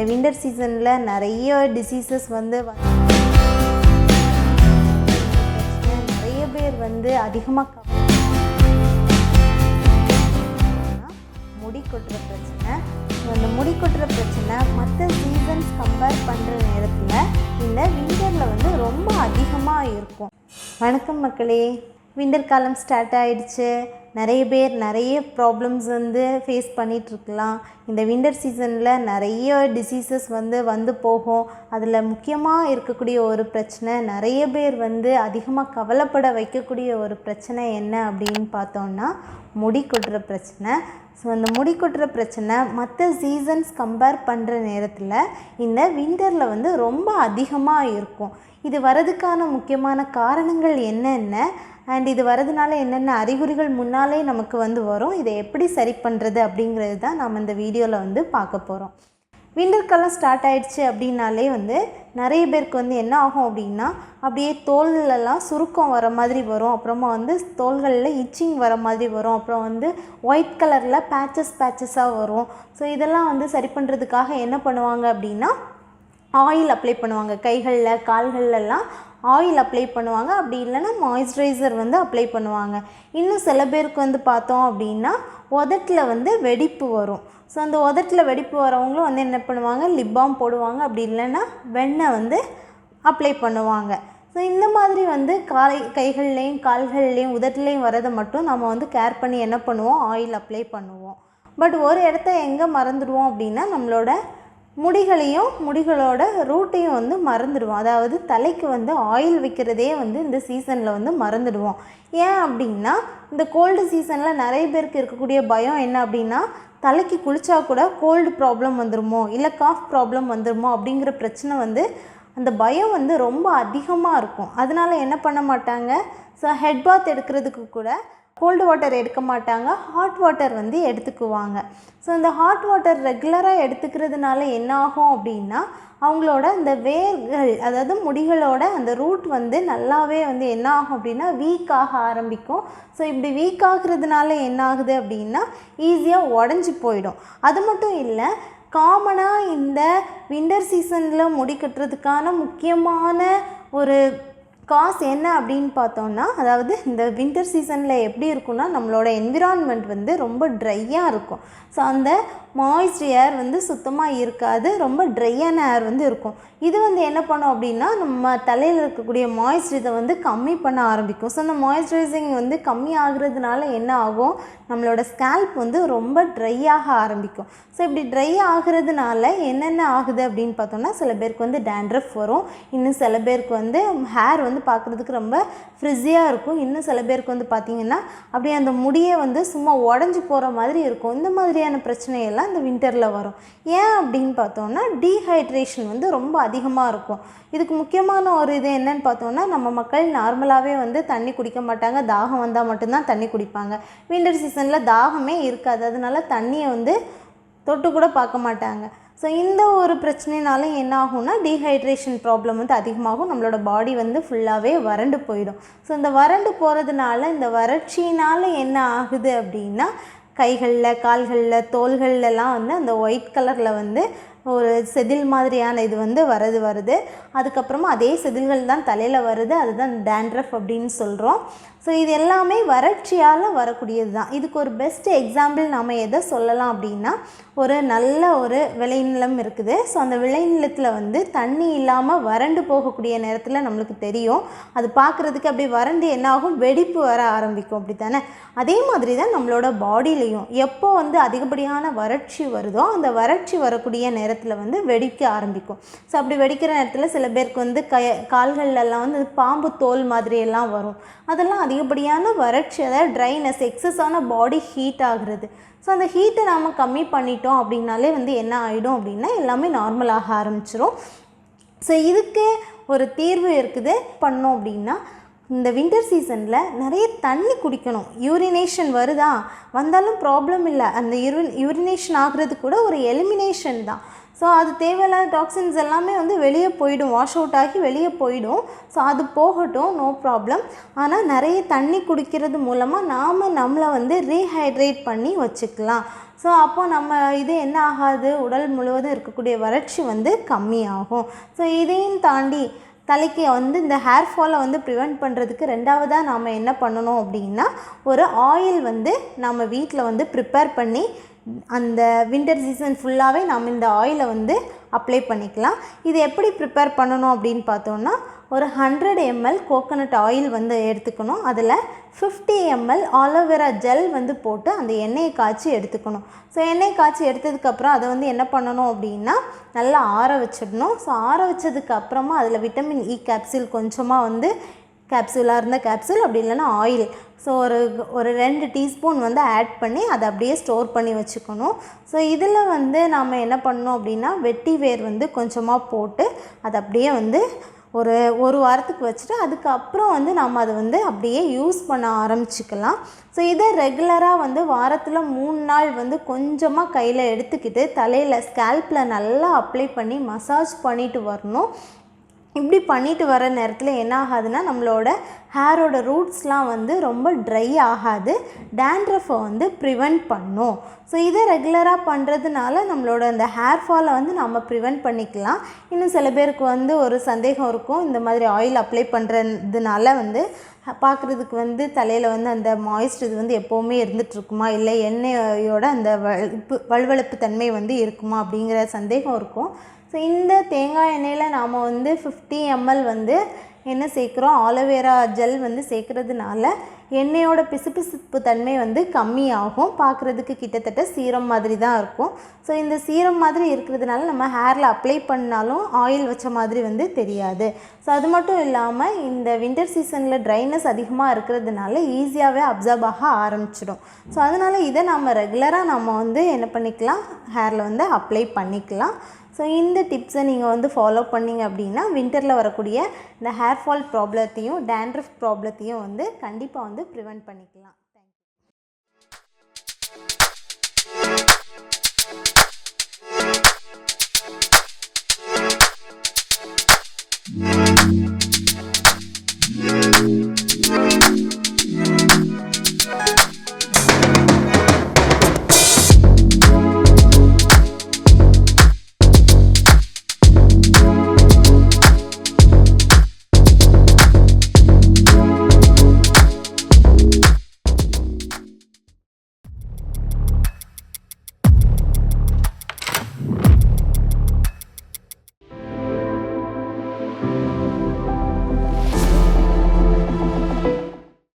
இந்த விண்டர் சீசனில் நிறைய டிசீசஸ் வந்து நிறைய பேர் வந்து அதிகமாக முடி கொட்டுற பிரச்சனை. அந்த முடி கொட்டுற பிரச்சனை மற்ற சீசன்ஸ் கம்பேர் பண்ணுற நேரத்தில் இந்த விண்டரில் வந்து ரொம்ப அதிகமாக இருக்கும். வணக்கம் மக்களே. விண்டர் காலம் ஸ்டார்ட் ஆகிடுச்சு நிறைய பேர் நிறைய ப்ராப்ளம்ஸ் வந்து ஃபேஸ் பண்ணிகிட்ருக்கலாம் இந்த விண்டர் சீசனில் நிறைய டிசீசஸ் வந்து வந்து போகும். அதில் முக்கியமாக இருக்கக்கூடிய ஒரு பிரச்சனை நிறைய பேர் வந்து அதிகமாக கவலைப்பட வைக்கக்கூடிய ஒரு பிரச்சனை என்ன அப்படின்னு பார்த்தோம்னா முடி கொட்டுற பிரச்சனை. ஸோ அந்த முடி கொட்டுற பிரச்சனை மற்ற சீசன்ஸ் கம்பேர் பண்ணுற நேரத்தில் இந்த விண்டரில் வந்து ரொம்ப அதிகமாக இருக்கும். இது வரதுக்கான முக்கியமான காரணங்கள் என்னென்ன? அண்ட் இது வரதுனால என்னென்ன அறிகுறிகள் முன்னாலே நமக்கு வந்து வரும் இதை எப்படி சரி பண்ணுறது அப்படிங்கிறது தான் நாம் இந்த வீடியோவில் வந்து பார்க்க போகிறோம் விண்டர்காலம் ஸ்டார்ட் ஆகிடுச்சு அப்படின்னாலே வந்து நிறைய பேருக்கு வந்து என்ன ஆகும் அப்படின்னா அப்படியே தோல்லெல்லாம் சுருக்கம் வர மாதிரி வரும். அப்புறமா வந்து தோள்களில் இச்சிங் வர மாதிரி வரும். அப்புறம் வந்து ஒயிட் கலரில் பேச்சஸ் பேச்சஸாக வரும். ஸோ இதெல்லாம் வந்து சரி பண்ணுறதுக்காக என்ன பண்ணுவாங்க அப்படின்னா ஆயில் அப்ளை பண்ணுவாங்க. கைகளில் கால்கள்லாம் ஆயில் அப்ளை பண்ணுவாங்க. அப்படி இல்லைன்னா மாய்ஸ்சரைசர் வந்து அப்ளை பண்ணுவாங்க. இன்னும் சில பேருக்கு வந்து பார்த்தோம் அப்படின்னா உதட்டில் வந்து வெடிப்பு வரும். ஸோ அந்த உதட்டில் வெடிப்பு வரவங்களும் வந்து என்ன பண்ணுவாங்க? லிப்பாம் போடுவாங்க. அப்படி இல்லைன்னா வெண்ணெய் வந்து அப்ளை பண்ணுவாங்க. ஸோ இந்த மாதிரி வந்து காலை கைகள்லேயும் கால்கள்லேயும் உதட்டிலையும் வரதை மட்டும் நம்ம வந்து கேர் பண்ணி என்ன பண்ணுவோம்? ஆயில் அப்ளை பண்ணுவோம். பட் ஒரு இடத்த எங்கே மறந்துடுவோம் அப்படின்னா நம்மளோட முடிகளையும் முடிகளோட ரூட்டையும் வந்து மறந்துடுவோம். அதாவது தலைக்கு வந்து ஆயில் வைக்கிறதே வந்து இந்த சீசனில் வந்து மறந்துடுவோம். ஏன் அப்படின்னா இந்த கோல்டு சீசனில் நிறைய பேருக்கு இருக்கக்கூடிய பயம் என்ன அப்படின்னா தலைக்கு குளிச்சா கூட கோல்டு ப்ராப்ளம் வந்துடுமோ இல்லை காஃப் ப்ராப்ளம் வந்துடுமோ அப்படிங்கிற பிரச்சனை வந்து அந்த பயம் வந்து ரொம்ப அதிகமாக இருக்கும். அதனால என்ன பண்ண மாட்டாங்க? ஸோ ஹெட் பாத் எடுக்கிறதுக்கு கூட கோல்டு வாட்டர் எடுக்க மாட்டாங்க ஹாட் வாட்டர் வந்து எடுத்துக்குவாங்க. ஸோ இந்த ஹாட் வாட்டர் ரெகுலராக எடுத்துக்கிறதுனால என்ன ஆகும் அப்படின்னா அவங்களோட இந்த வேர்கள் அதாவது முடிகளோட அந்த ரூட் வந்து நல்லாவே வந்து என்ன ஆகும் அப்படின்னா வீக் ஆக ஆரம்பிக்கும். ஸோ இப்படி வீக் ஆகுறதுனால என்ன ஆகுது அப்படின்னா ஈஸியாக உடஞ்சி போயிடும். அது மட்டும் இல்லை காமனாக இந்த விண்டர் சீசனில் முடி கட்டுறதுக்கான முக்கியமான ஒரு காசு என்ன அப்படின்னு பார்த்தோம்னா அதாவது இந்த வின்டர் சீசனில் எப்படி இருக்கும்னா நம்மளோட என்விரான்மெண்ட் வந்து ரொம்ப ட்ரையாக இருக்கும். ஸோ அந்த மாய்ஸ்ட் ஏர் வந்து சுத்தமாக இருக்காது ரொம்ப ட்ரையான ஏர் வந்து இருக்கும். இது வந்து என்ன பண்ணும் அப்படின்னா நம்ம தலையில் இருக்கக்கூடிய மாய்ஸ்ட் இதை வந்து கம்மி பண்ண ஆரம்பிக்கும். ஸோ அந்த மாய்ஸ்சரைசிங் வந்து கம்மி ஆகுறதுனால என்ன ஆகும்? நம்மளோட ஸ்கேல்ப் வந்து ரொம்ப ட்ரை ஆக ஆரம்பிக்கும். ஸோ இப்படி ட்ரை ஆகிறதுனால என்னென்ன ஆகுது அப்படின்னு பார்த்தோம்னா சில பேருக்கு வந்து டேண்ட்ரஃப் வரும். இன்னும் சில பேருக்கு வந்து ஹேர் வந்து பார்க்குறதுக்கு ரொம்ப ஃப்ரிஸியாக இருக்கும். இன்னும் சில பேருக்கு வந்து பார்த்திங்கன்னா அப்படியே அந்த முடியை வந்து சும்மா உடஞ்சி போகிற மாதிரி இருக்கும். இந்த மாதிரியான பிரச்சனையெல்லாம் இந்த வின்டரில் வரும். ஏன் அப்படின்னு பார்த்தோம்னா டீஹைட்ரேஷன் வந்து ரொம்ப அதிகமாக இருக்கும். இதுக்கு முக்கியமான ஒரு இது என்னன்னு பார்த்தோம்னா நம்ம மக்கள் நார்மலாகவே வந்து தண்ணி குடிக்க மாட்டாங்க. தாகம் வந்தால் மட்டும்தான் தண்ணி குடிப்பாங்க. வின்டர் சீசனில் தாகமே இருக்காது. அதனால தண்ணியை வந்து தொட்டு கூட பார்க்க மாட்டாங்க. ஸோ இந்த ஒரு பிரச்சனைனால என்ன ஆகும்னா டீஹைட்ரேஷன் ப்ராப்ளம் வந்து அதிகமாகும். நம்மளோட பாடி வந்து ஃபுல்லாகவே வறண்டு போயிடும். ஸோ இந்த வறண்டு போகிறதுனால இந்த வறட்சியினால் என்ன ஆகுது அப்படின்னா கைகளில் கால்களில் தோள்கள்லாம் வந்து அந்த ஒயிட் கலரில் வந்து ஒரு செதில் மாதிரியான இது வந்து வரது வருது. அதுக்கப்புறமா அதே செதில்கள் தான் தலையில் வருது. அதுதான் டேண்ட்ரஃப் அப்படின்னு சொல்கிறோம் ஸோ இது எல்லாமே வறட்சியால் வரக்கூடியது தான் இதுக்கு ஒரு பெஸ்ட் எக்ஸாம்பிள் நாம் எதை சொல்லலாம் அப்படின்னா ஒரு நல்ல ஒரு விளைநிலம் இருக்குது. ஸோ அந்த விளைநிலத்தில் வந்து தண்ணி இல்லாமல் வறண்டு போகக்கூடிய நேரத்தில் நம்மளுக்கு தெரியும். அது பார்க்குறதுக்கு அப்படியே வறண்டு என்னாகும் வெடிப்பு வர ஆரம்பிக்கும். அப்படி தானே அதே மாதிரி தான் நம்மளோட பாடியிலையும் எப்போ வந்து அதிகப்படியான வறட்சி வருதோ அந்த வறட்சி வரக்கூடிய நேரத்தில் வந்து வெடிக்க ஆரம்பிக்கும். ஸோ அப்படி வெடிக்கிற நேரத்தில் சில பேருக்கு வந்து கை கால்கள்லாம் வந்து பாம்பு தோல் மாதிரி எல்லாம் வரும். அதெல்லாம் அதிகப்படியான வறட்சி அதாவது ட்ரைனஸ் எக்ஸஸான பாடி ஹீட் ஆகுறது. ஸோ அந்த ஹீட்டை நாம் கம்மி பண்ணிட்டோம் அப்படின்னாலே வந்து என்ன ஆகிடும் அப்படின்னா எல்லாமே நார்மலாக ஆரம்பிச்சிரும். ஸோ இதுக்கு ஒரு தீர்வு இருக்குது. பண்ணோம் அப்படின்னா இந்த வின்டர் சீசனில் நிறைய தண்ணி குடிக்கணும். யூரினேஷன் வருதா? வந்தாலும் ப்ராப்ளம் இல்லை. அந்த யூரின் யூரினேஷன் ஆகிறது கூட ஒரு எலிமினேஷன் தான். ஸோ அது தேவையில்லாத டாக்ஸின்ஸ் எல்லாமே வந்து வெளியே போயிடும். வாஷ் அவுட் ஆகி வெளியே போயிடும். ஸோ அது போகட்டும். நோ ப்ராப்ளம் ஆனால் நிறைய தண்ணி குடிக்கிறது மூலமாக நாம் நம்மளை வந்து ரீஹைட்ரேட் பண்ணி வச்சுக்கலாம். ஸோ அப்போ நம்ம இது என்ன ஆகாது? உடல் முழுவதும் இருக்கக்கூடிய வறட்சி வந்து கம்மியாகும். ஸோ இதையும் தாண்டி தலைக்கு வந்து இந்த ஹேர் ஃபாலை வந்து ப்ரிவெண்ட் பண்ணுறதுக்கு ரெண்டாவதாக நாம் என்ன பண்ணணும் அப்படின்னா ஒரு ஆயில் வந்து நம்ம வீட்டில் வந்து ப்ரிப்பேர் பண்ணி அந்த வின்டர் சீசன் ஃபுல்லாகவே நம்ம இந்த ஆயிலை வந்து அப்ளை பண்ணிக்கலாம். இது எப்படி ப்ரிப்பேர் பண்ணணும் அப்படின்னு பார்த்தோன்னா ஒரு ஹண்ட்ரட் எம்எல் கோகோனட் ஆயில் வந்து எடுத்துக்கணும். அதில் ஃபிஃப்டி எம்எல் ஆலோவேரா ஜெல் வந்து போட்டு அந்த எண்ணெயை காய்ச்சி எடுத்துக்கணும். ஸோ எண்ணெய் காய்ச்சி எடுத்ததுக்கப்புறம் அதை வந்து என்ன பண்ணணும் அப்படின்னா நல்லா ஆற வச்சிடணும். ஸோ ஆற வச்சதுக்கப்புறமா அதில் விட்டமின் இ e கேப்சில் கொஞ்சமாக வந்து கேப்சூலாக இருந்த கேப்சூல் அப்படி இல்லைன்னா ஆயில் ஸோ ஒரு ஒரு ரெண்டு டீஸ்பூன் வந்து ஆட் பண்ணி அதை அப்படியே ஸ்டோர் பண்ணி வச்சுக்கணும். ஸோ இதில் வந்து நாம் என்ன பண்ணோம் அப்படின்னா வெட்டி வேர் வந்து கொஞ்சமாக போட்டு அதை அப்படியே வந்து ஒரு ஒரு வாரத்துக்கு வச்சுட்டு அதுக்கப்புறம் வந்து நம்ம அதை வந்து அப்படியே யூஸ் பண்ண ஆரம்பிச்சுக்கலாம். ஸோ இதை ரெகுலராக வந்து வாரத்தில் மூணு நாள் வந்து கொஞ்சமாக கையில் எடுத்துக்கிட்டு தலையில் ஸ்கேல்பில் நல்லா அப்ளை பண்ணி மசாஜ் பண்ணிட்டு வரணும். இப்படி பண்ணிட்டு வர நேரத்தில் என்ன ஆகாதுன்னா நம்மளோட ஹேரோட ரூட்ஸ்லாம் வந்து ரொம்ப ட்ரை ஆகாது. டேண்ட்ரஃபை வந்து ப்ரிவெண்ட் பண்ணும். ஸோ இதை ரெகுலராக பண்ணுறதுனால நம்மளோட அந்த ஹேர் ஃபாலை வந்து நம்ம ப்ரிவெண்ட் பண்ணிக்கலாம். இன்னும் சில பேருக்கு வந்து ஒரு சந்தேகம் இருக்கும். இந்த மாதிரி ஆயில் அப்ளை பண்ணுறதுனால வந்து பார்க்குறதுக்கு வந்து தலையில் வந்து அந்த மாய்ஸ்ட் இது வந்து எப்போவுமே இருந்துகிட்ருக்குமா இல்லை எண்ணெயோட அந்த வழுப்பு வழுவழுப்பு தன்மை வந்து இருக்குமா? அப்படிங்கிற சந்தேகம் இருக்கும். ஸோ இந்த தேங்காய் எண்ணெயில் நாம் வந்து ஃபிஃப்டி எம்எல் வந்து என்ன சேர்க்குறோம்? ஆலோவேரா ஜெல் வந்து சேர்க்குறதுனால எண்ணெயோட பிசுபிசுப்பு தன்மை வந்து கம்மியாகும். பார்க்குறதுக்கு கிட்டத்தட்ட சீரம் மாதிரி தான் இருக்கும். ஸோ இந்த சீரம் மாதிரி இருக்கிறதுனால நம்ம ஹேரில் அப்ளை பண்ணாலும் ஆயில் வச்ச மாதிரி வந்து தெரியாது. ஸோ அது மட்டும் இல்லாமல் இந்த வின்டர் சீசனில் ட்ரைனஸ் அதிகமாக இருக்கிறதுனால ஈஸியாகவே அப்சர்வ் ஆக ஆரம்பிச்சிடும். ஸோ அதனால் இதை நம்ம ரெகுலராக நம்ம வந்து என்ன பண்ணிக்கலாம்? ஹேரில் வந்து அப்ளை பண்ணிக்கலாம். ஸோ இந்த டிப்ஸை நீங்கள் வந்து ஃபாலோ பண்ணிங்க அப்படின்னா வின்டரில் வரக்கூடிய இந்த ஹேர் ஃபால் ப்ராப்ளத்தையும் டேண்ட்ரஃப் ப்ராப்ளத்தையும் வந்து கண்டிப்பாக வந்து ப்ரிவெண்ட் பண்ணிக்கலாம்.